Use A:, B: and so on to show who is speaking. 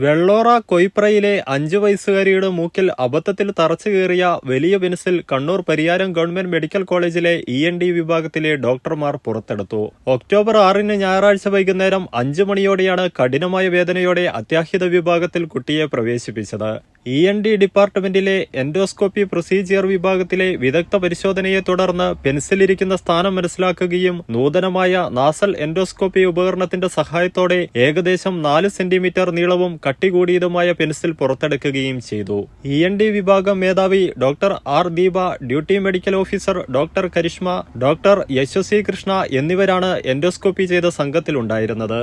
A: വെള്ളോറ കൊയ്പ്രയിലെ അഞ്ചു വയസ്സുകാരിയുടെ മൂക്കിൽ അബദ്ധത്തിൽ തറച്ചു കയറിയ വലിയ pencil Kannur Pariyaram government medical കോളേജിലെ ഇ എൻ ഡി വിഭാഗത്തിലെ ഡോക്ടർമാർ പുറത്തെടുത്തു. ഒക്ടോബർ ആറിന് ഞായറാഴ്ച വൈകുന്നേരം അഞ്ചു മണിയോടെയാണ് കഠിനമായ വേദനയോടെ അത്യാഹിത വിഭാഗത്തിൽ കുട്ടിയെ പ്രവേശിപ്പിച്ചത്. ഇ എൻ ഡി ഡിപ്പാർട്ട്മെന്റിലെ എൻഡോസ്കോപ്പി പ്രൊസീജിയർ വിഭാഗത്തിലെ വിദഗ്ധ പരിശോധനയെ തുടർന്ന് പെൻസിലിരിക്കുന്ന സ്ഥാനം മനസ്സിലാക്കുകയും നൂതനമായ നാസൽ എൻഡോസ്കോപ്പി ഉപകരണത്തിന്റെ സഹായത്തോടെ ഏകദേശം നാല് സെന്റിമീറ്റർ നീളവും കട്ടി കൂടിയതുമായ പെൻസിൽ പുറത്തെടുക്കുകയും ചെയ്തു. ഇ എൻ ഡി വിഭാഗം മേധാവി doctor R Deepa duty medical officer doctor Karishma doctor Yashasvi Krishna എന്നിവരാണ് എൻഡോസ്കോപ്പി ചെയ്ത സംഘത്തിലുണ്ടായിരുന്നത്.